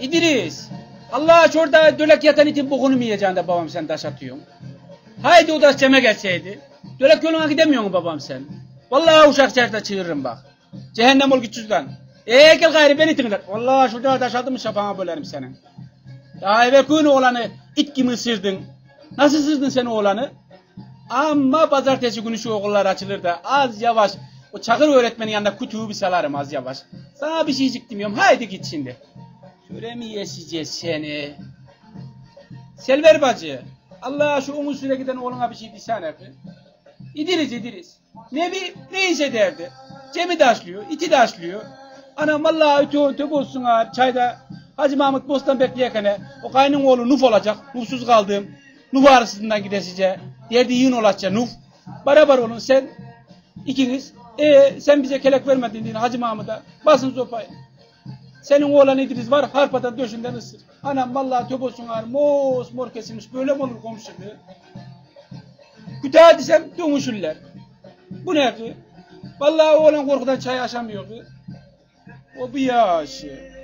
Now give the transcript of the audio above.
İdris. Allah şurada dölek yatan itin bokunu mu yiyeceksin de babam sen taş atıyorsun? Haydi o da ceme gelseydi. Dölek yoluna gidemiyor mu babam sen? Vallahi uşak çerte çığırırım bak. Cehennem ol lan. Eee gel gayrı beni dinler. Vallahi şurada taş aldım şapağına bölerim senin. Daha evvel köyün oğlanı it gibi ısırdın. Nasıl ısırdın sen oğlanı? Ama pazartesi günü şu okullar açılır da az yavaş o çakır öğretmenin yanında kutuyu bir salarım az yavaş. Sana bir şeycik demiyorum. Haydi git şimdi. Yeseceğiz seni? Selver bacı. Allah şu umut süre giden oğluna bir şey desene. be. İdiriz İdiriz. Ne bir ne iş ederdi? Cemi daşlıyor, iti daşlıyor. Anam vallahi öte öte olsun ha çayda Hacı Mahmut Bostan bekleyekene o kaynın oğlu Nuf olacak. Nufsuz kaldığım. Nuf arasından gidesice. Derdi yiyin olacak Nuf. Beraber olun sen ikiniz. E sen bize kelek vermedin diye Hacı Mahmut'a. Basın sopayı. Senin oğlan İdris var harpadan döşünden ısır. Anam vallahi töp olsun ağır mos mor kesilmiş böyle mi olur komşu diyor. Kütahya desem dönüşürler. Bu ne ki? Vallahi oğlan korkudan çay aşamıyor ki. O bir yaşı.